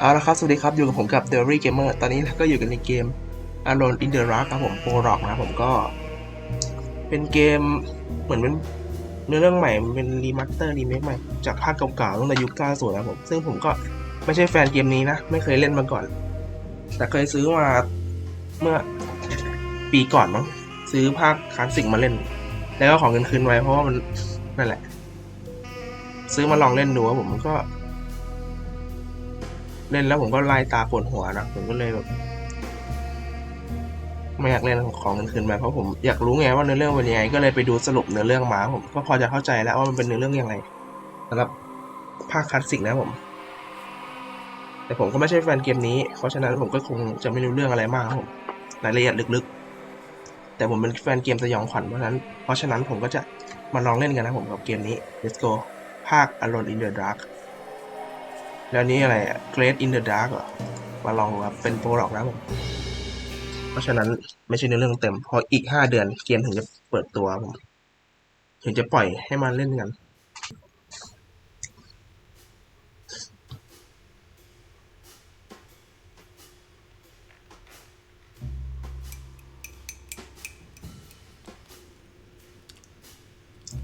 เอาละครับ สวัสดีครับ อยู่กับผมกับ d e r y Gamer ตอนนี้ก็อยู่กันในเกม Alone in the Dark ครับผมโปรร็อกนะผมก็ เป็นเกมเหมือนเป็นเนื้อเรื่องใหม่ มันเป็นรีมาสเตอร์รีเมคใหม่ จากภาคเก่าๆตั้งแต่ยุค90นะครับผม ซึ่งผมก็ไม่ใช่แฟนเกมนี้นะ ไม่เคยเล่นมาก่อน แต่เคยซื้อมาเมื่อปีก่อนมั้ง ซื้อภาคคลาสสิกมาเล่น แล้วก็ของเงินคืนไว้เพราะว่ามันนั่นแหละ ซื้อมาลองเล่นดูว่าผมก็ เล่นแล้วผมก็ไล่ตาปวดหัวนะผมก็เลยแบบไม่อยากเล่นของเงินคืนไปเพราะผมอยากรู้ไงว่าเนื้อเรื่องเป็นยังไงก็เลยไปดูสรุปเนื้อเรื่องมาผมก็พอจะเข้าใจแล้วว่ามันเป็นเนื้อเรื่องยังไงสำหรับภาคคลาสสิกนะผม แต่ผมก็ไม่ใช่แฟนเกมนี้ เพราะฉะนั้นผมก็คงจะไม่รู้เรื่องอะไรมากผมรายละเอียดลึกๆ แต่ผมเป็นแฟนเกมสยองขวัญเพราะฉะนั้น เพราะฉะนั้นผมก็จะมาลองเล่นกันนะผมกับเกมนี้ Let's go ภาค Alone in the Dark แล้วนี่อะไรอะ Great in the Dark เหรอ มาลองดูครับ เป็นโปรหรอกนะผม เพราะฉะนั้นไม่ใช่เนื้อเรื่องเต็ม พออีกห้าเดือนเกมถึงจะเปิดตัวผม ถึงจะปล่อยให้มาเล่นกัน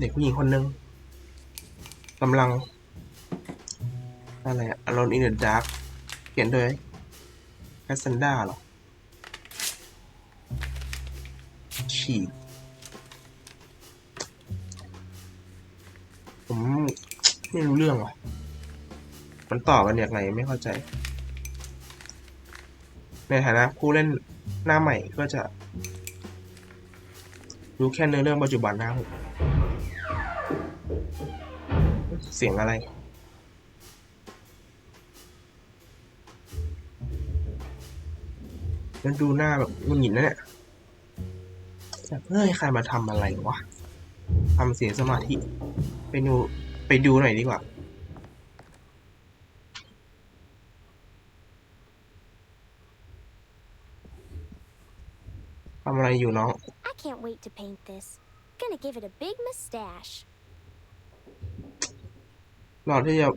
เด็กผู้หญิงคนหนึ่งกำลัง อะไรอะ Alone in the Dark เขียนโดยแคสซันดาเหรอฉีกผมไม่รู้เรื่องว่ะ มันต่อกันอย่างไรไม่เข้าใจ ในฐานะผู้เล่นหน้าใหม่ก็จะ รู้แค่เนื้อเรื่องปัจจุบันนะครับเสียงอะไร มันดูหน้าแบบหงุนหงิดนะเนี่ยแบบเฮ้ยใครมาทำอะไรวะทำเสียสมาธิ ไปดูไปดูหน่อยดีกว่าทำอะไรอยู่น้อง I can't wait to paint this. Gonna give it a big mustache. เราที่จะ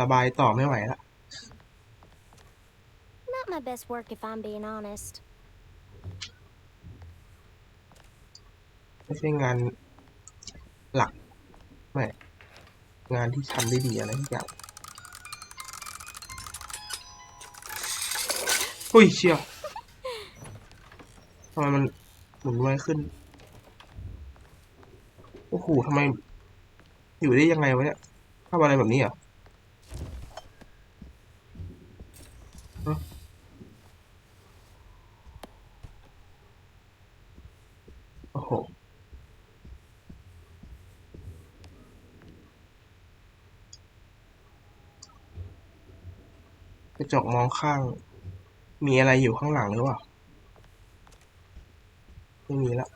ระบายต่อไม่ไหวละ Not my best work if I'm being honest. ไม่ใช่งานหลักไม่งานที่ทำได้ดีอะไรทุกอย่างอุ้ยเชียวทำไมมันหมุนไวขึ้น โอ้โหทำไม อยู่ได้ยังไงวะเนี่ยทำอะไรแบบนี้อะโอ้โห ก ระจกมองข้าง มีอะไรอยู่ข้างหลังหรือเปล่า ไม่มีละ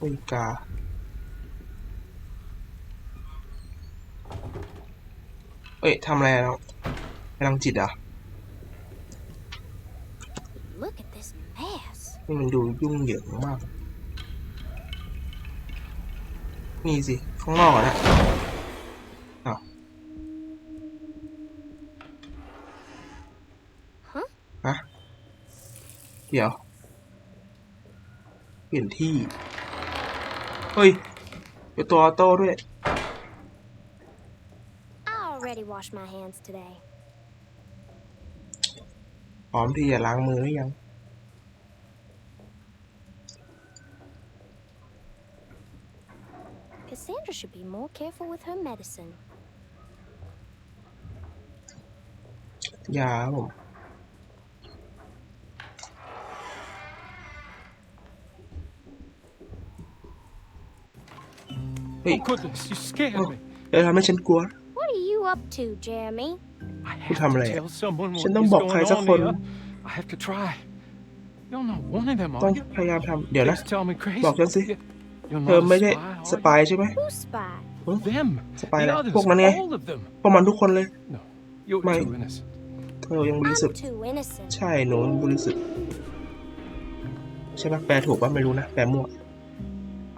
อุ้ยกาเอ้ยทำอะไรแล้วพลังจิตอะ Look at this mess. นี่มันดูยุ่งเหยิงมาก นี่สิ ข้างนอกอะนะอ้าวฮะฮะ เดี๋ยว เปลี่ยนที่ เฮ้ยเป็นตัวออโต้ด้วย I already washed my hands today. พร้อมที่จะล้างมือหรือยัง Cassandra should be more careful with her medicine. ยาครับผมเฮ้ย Oh goodness, you scared me. เออทำให้ฉันกลัว What are you up to, Jeremy? I Cô have làm to gì? tell someone what ฉันต้อง is บอกใคร going สัก on คน here. I have to try. You're not one of them, ต้อง are you? พยายามทำเดี๋ยวนะ Please tell me, Grace. บอกฉันสิ You're เธอ not ไม่ a ใช่ spy, ส are ปายใช่ไหม Who's spy? you? Them. Spy The là- others. Phúc mà nghe. All of them. พวกมันทุกคนเลย No, you're Mày- too innocent. เธอยังบริสุท I'm ธิ์ too innocent. ใช่หนูบริสุทธิ์ใช่ปะแปลถูกปะไม่รู้นะ แปลมั่ว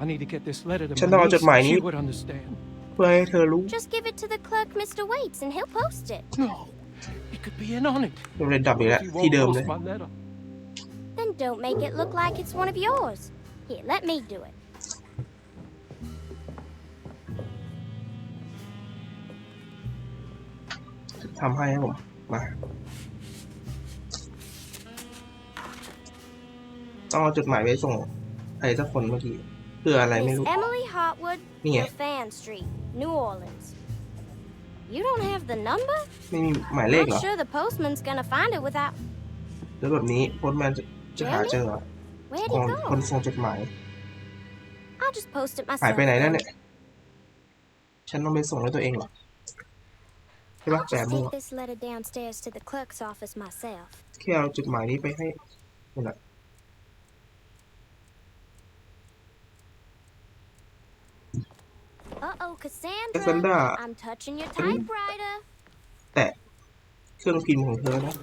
I need to get this letter to ฉันต้อง my เอาจ niece. ดหมายนี้ She would understand. เพื่อให้เธอรู้ Just give it to the clerk, Mr. Waits, and he'll post it. No, he could be in on it. โรงเรียนดับอีกแล้ว He ที่ won't เดิมเลย post my letter. Then don't make it look like it's one of yours. Here, let me do it. ทำให้ครับผมมาต้องเอาจดหมายไปส่งใครสักคนเมื่อกี้เพื่ออะไรไม่ Miss รู้ Emily Hotwood, Yeah. Fan Street, New Orleans. You don't have the number? ไม่มีหมายเลขเหรอ Not sure the postman's gonna find it without. แล้วแบบนี้โพสต์แมนจะจะหาเจอเหรอ Where'd คน he คน go? ส่งจดหมาย I'll just post it หาย myself. ไปไหนนั่น then. เนี่ย ฉันต้องไปส่งให้ตัวเองเหรอ ใช่ปะ I'll แปล just มั่ว take this letter downstairs to the clerk's office myself. แค่เอาจดหมายนี้ไปให้นี่นแหละ Uh-oh, Cassandra. Cassandra. I'm touching your typewriter. แต่เครื่องพิมพ์ของเธอนะ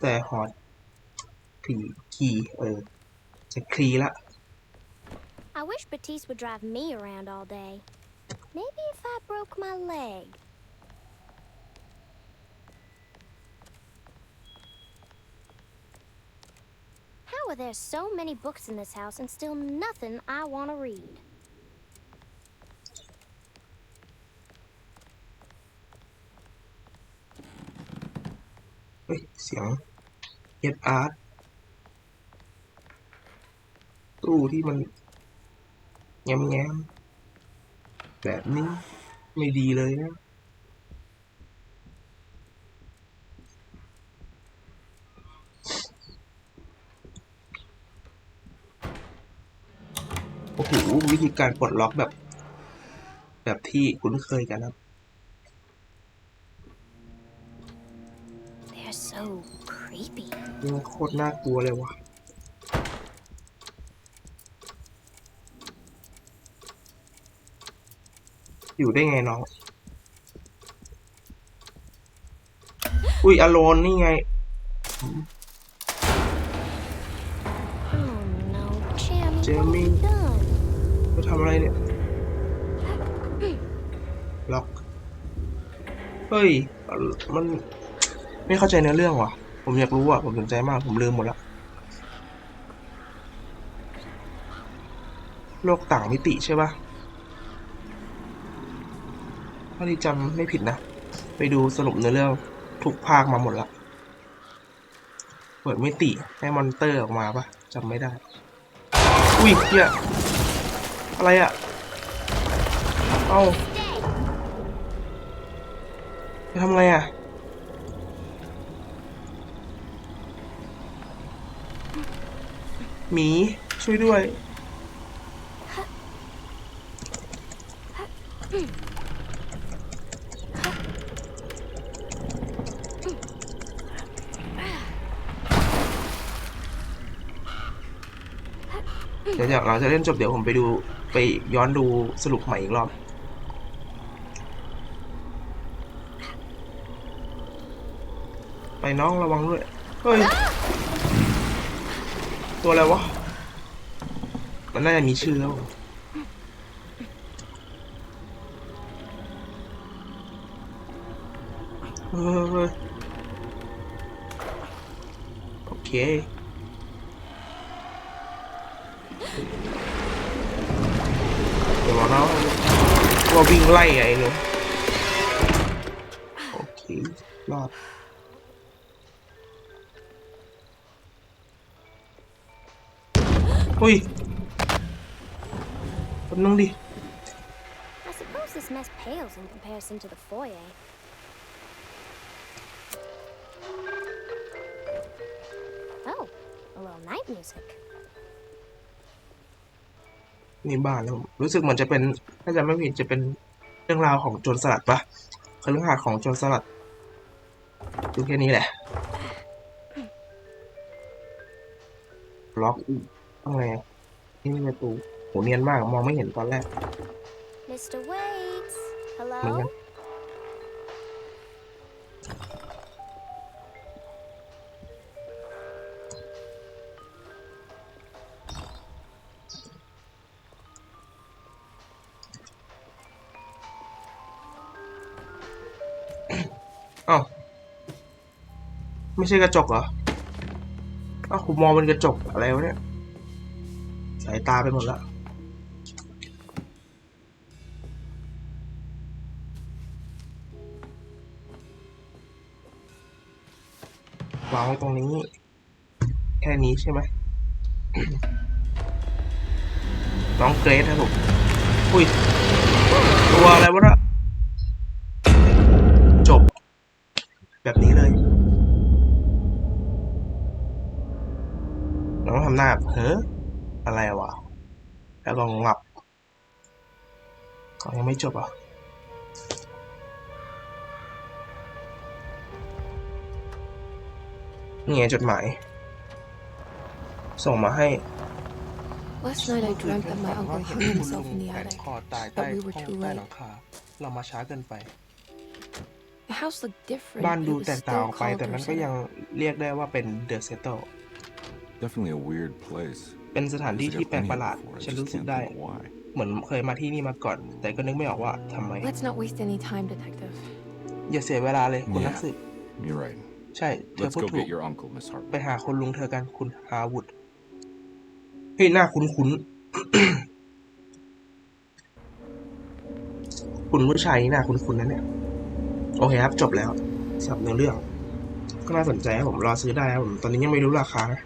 แต่ฮอตคีคีเออ จะคลีละ I wish Batiste would drive me around all day. Maybe if I broke my leg. How are there so many books in this house and still nothing I want to read? เฮ้ย เสียงเอ็ดอาร์ตตู้ที่มันแง้มแง้มๆ แบบนี้ไม่ดีเลยนะโอ้โหวิธีการปลดล็อกแบบ แบบที่คุ้นเคยกันครับ They're so creepy. นี่มันโคตรน่ากลัวเลยวะ อยู่ได้ไงน้อง อุ้ยอโลนนี่ไง Oh no, Jeremy, what have Jeremy. you done? จะทำอะไรเนี่ย ล็อก เฮ้ย มัน ไม่เข้าใจเนื้อเรื่องว่ะ ผมอยากรู้อะ ผมสนใจมาก ผมลืมหมดละ โลกต่างมิติใช่ปะ ถ้าที่จำไม่ผิดนะ ไปดูสรุปเนื้อเรื่องทุกภาคมาหมดละ เปิดมิติให้มอนเตอร์ออกมาปะจำไม่ได้ อุ้ยเฮียอะไรอะเอาจะทำไงอะหมี ช่วยด้วย ดี๋ยวจากเราจะเล่นจบเดี๋ยวผมไปดูไปย้อนดูสรุปใหม่อีกรอบ ไปน้องระวังด้วย เฮ้ย ตัวอะไรวะ มันน่าจะมีชื่อแล้วเฮ้ยโอเค เดี๋ยวบอกนะว่าวิ่งไล่ไงหนูโอเค รอด อุ้ยแป๊บนึงดิ I suppose this mess pales in comparison to the foyer. Oh, a little night music. นี่บ้านแล้วผมรู้สึกเหมือนจะเป็นถ้าจะไม่ผิดจะเป็นเรื่องราวของโจรสลัดปะคฤหาสน์ของโจรสลัดดูแค่นี้แหละล็อกอีกต้องไงอะนี่มีประตูโหเนียนมาก มองไม่เห็นตอนแรก Mr. Waits, Mình hello? nghe. ไม่ใช่กระจกเหรออ้าวผมมองเป็นกระจกอะไรวะเนี่ย สายตาไปหมดละวางไว้ตรงนี้ แค่นี้ใช่ไหมน้องเกรซครับผม อุ้ย ตัวอะไรวะน่ะจบ แบบนี้เลยเราต้องทำหน้าแบบเฮ้ออะไรวะ แล้วก็งับก็ยังไม่จบอะนี่ไงจดหมาย ส่งมาให้ Last night I dreamt that my uncle hung himself in the แขวน attic. คอตายใต้ But we were ห้อง too ใต้ late. หลังคาเรามาช้าเกินไป The house looked different. บ้าน but ดู it was แตกต่าง still ออกไป called แต่มันก็ Rosetta. ยังเรียกได้ว่าเป็นเดอะเซต t ต Definitely a weird place. เป็นสถานที่ Guess I ที่ got แปลก plenty ประหลาด before, I ฉัน just รู้สึก can't ได้ think of why. เหมือนเคยมาที่นี่มาก่อน แต่ก็นึกไม่ออกว่าทำไม Let's not waste any time, detective. อย่าเสียเวลาเลยคุณ Yeah. นักสืบ You're right. ใช่ เธอ Let's พูด go ถูก get your uncle, Miss Hartman. ไปหาคุณลุงเธอกันคุณฮาวุดเฮ้ยหน้าคุ้นคุ้นๆ คุณผู้ชายนี่หน้าคุ้นคุ้นๆนะเนี่ย โอเคครับ จบแล้วสำหรับเนื้อเรื่อง ก็น่าสนใจครับผมรอซื้อได้ครับผม ตอนนี้ยังไม่รู้ราคานะ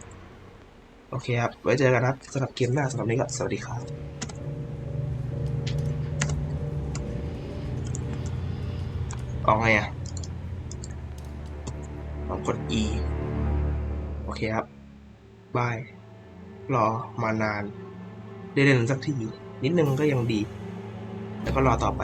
โอเคครับ ไว้เจอกันครับสำหรับเกมหน้าสำหรับนี้ก็สวัสดีครับออกไงอะลองกด E โอเคครับ บาย รอมานาน ได้เล่นสักที นิดนึงก็ยังดี แล้วก็รอต่อไป